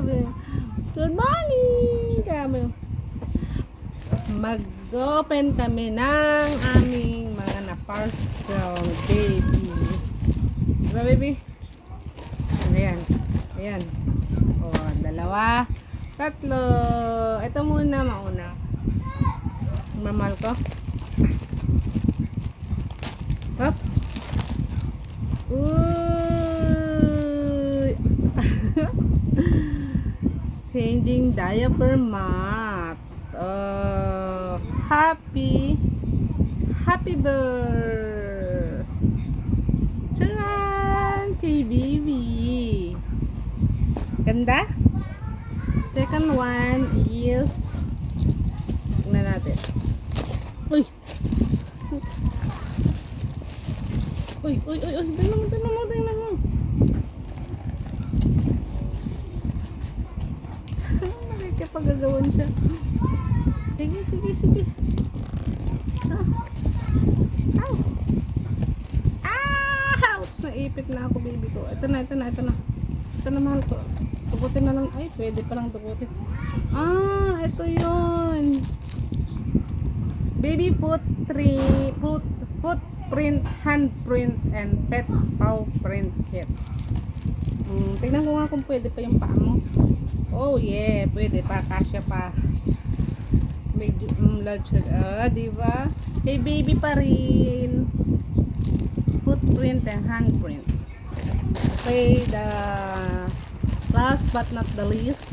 Sabi Good morning! Kami. Mag-open kami ng aming mga na-parcel baby. Diba, baby? Ayan. Ayan. O, dalawa. Tatlo. Ito muna, mauna. Mamal ko. Oops. Uy. Changing diaper mat. Uh, happy. Happy bird. Charan! Kay baby. Ganda? Second one is tingnan natin. Uy! Uy, uy, uy, uy, tingnan mo, tingnan mo, tingnan mo. Nakikipagagawan siya. Sige, sige, sige. Ah. Ow! Ah! Ouch! Naipit na ako, baby ko. Ito na, ito na, ito na. Ito na, mahal ko. Tukutin na lang. Ay, pwede palang tukutin. Ah, ito yun. Baby foot tree, foot, footprint, handprint, and pet paw print kit. Hmm, tignan ko nga kung pwede pa yung paa mo. Oh yeah, pwede pa, kasya pa. Medyo um, large, ah, di ba? Hey baby pa rin. Footprint and handprint. Okay, the last but not the least.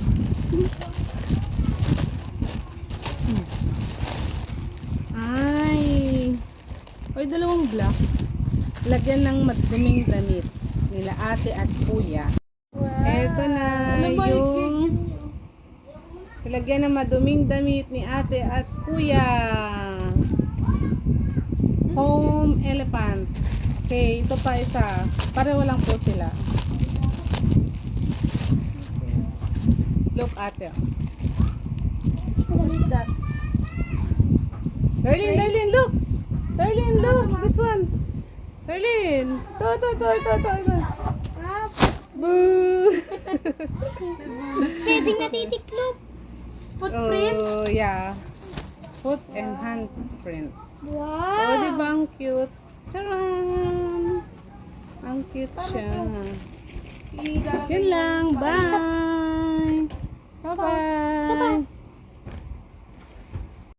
Ay. Oy, dalawang black. Lagyan ng maduming damit nila ate at kuya. Eto na yung Lagyan ng maduming damit ni ate at kuya. Home elephant. Okay, ito pa isa. Pareho lang po sila. Look ate. What is that? Darlene, Darlene, look! Darlene, look! This one! Darlene! To, to, to, to, to, to. Boo! pwede natitiklop. Footprint? Oh, yeah. Foot and hand print. Wow. Oh, di ba ang cute? Charan! Ang cute siya. Yun lang. Bye! Bye-bye!